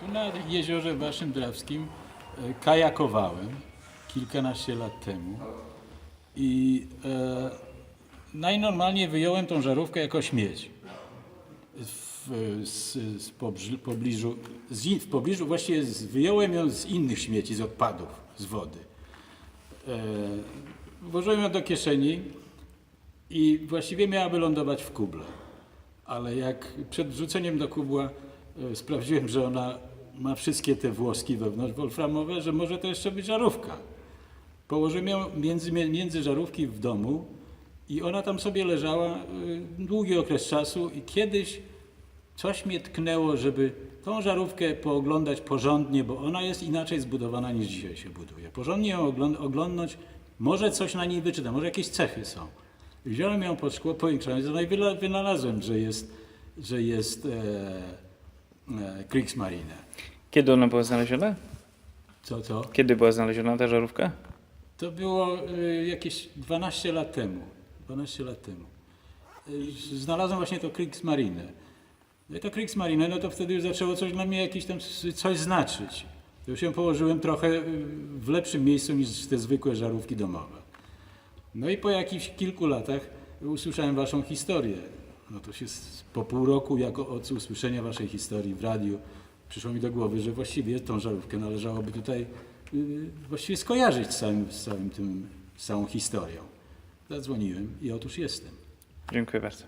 Tu na jeziorze waszym drawskim e, kajakowałem kilkanaście lat temu i e, najnormalniej wyjąłem tą żarówkę jako śmieć. W, z, z pobliżu, z, w pobliżu właściwie wyjąłem ją z innych śmieci, z odpadów, z wody. E, włożyłem ją do kieszeni i właściwie miała wylądować w kuble. Ale jak przed wrzuceniem do kubła sprawdziłem, że ona ma wszystkie te włoski wewnątrz wolframowe, że może to jeszcze być żarówka. Położyłem ją między, między żarówki w domu i ona tam sobie leżała y, długi okres czasu i kiedyś coś mnie tknęło, żeby tą żarówkę pooglądać porządnie, bo ona jest inaczej zbudowana niż dzisiaj się buduje. Porządnie ją ogląd- oglądnąć, może coś na niej wyczytam, może jakieś cechy są. Wziąłem ją pod szkło, powiększając, no i wynalazłem, że jest, że jest e, e, Kriegsmarine. Kiedy ona była znaleziona? Co, co? Kiedy była znaleziona ta żarówka? To było y, jakieś 12 lat temu. 12 lat temu. Y, Znalazłem właśnie to Kriegsmarine. No i to Kriegsmarine, no to wtedy już zaczęło coś dla mnie jakieś tam s- coś znaczyć. To już ją położyłem trochę y, w lepszym miejscu niż te zwykłe żarówki domowe. No i po jakichś kilku latach usłyszałem waszą historię. No to się s- po pół roku jako od usłyszenia waszej historii w radiu przyszło mi do głowy, że właściwie tą żarówkę należałoby tutaj y, właściwie skojarzyć z całym, z całym tym, z całą historią. Zadzwoniłem i otóż jestem. Dziękuję bardzo.